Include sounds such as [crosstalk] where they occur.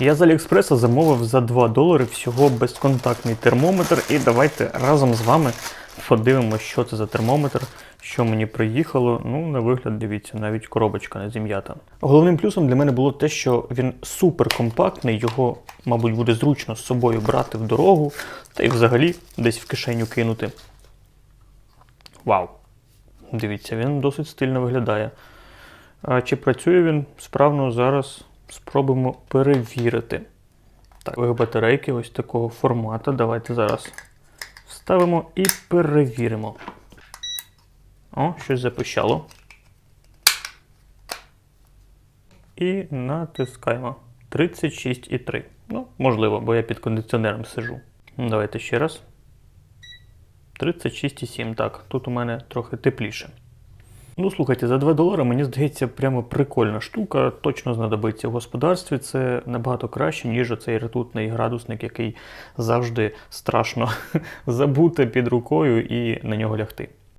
Я з Аліекспреса замовив за 2 долари всього безконтактний термометр. І давайте разом з вами подивимося, що це за термометр, що мені приїхало. Ну, на вигляд, дивіться, навіть коробочка не зім'ята. Головним плюсом для мене було те, що він супер компактний, його, мабуть, буде зручно з собою брати в дорогу, та й взагалі десь в кишеню кинути. Вау! Дивіться, він досить стильно виглядає. А чи працює він справно зараз? Спробуємо перевірити. Так, батарейки ось такого формату. Давайте зараз вставимо і перевіримо. О, щось запищало. І натискаємо 36,3. Ну, можливо, бо я під кондиціонером сижу. Ну, Давайте ще раз. 36,7. Так, тут у мене трохи тепліше. Ну, слухайте, за 2 долари, мені здається, прямо прикольна штука. Точно знадобиться в господарстві. Це набагато краще, ніж оцей ртутний градусник, який завжди страшно [laughs] забути під рукою і на нього лягти.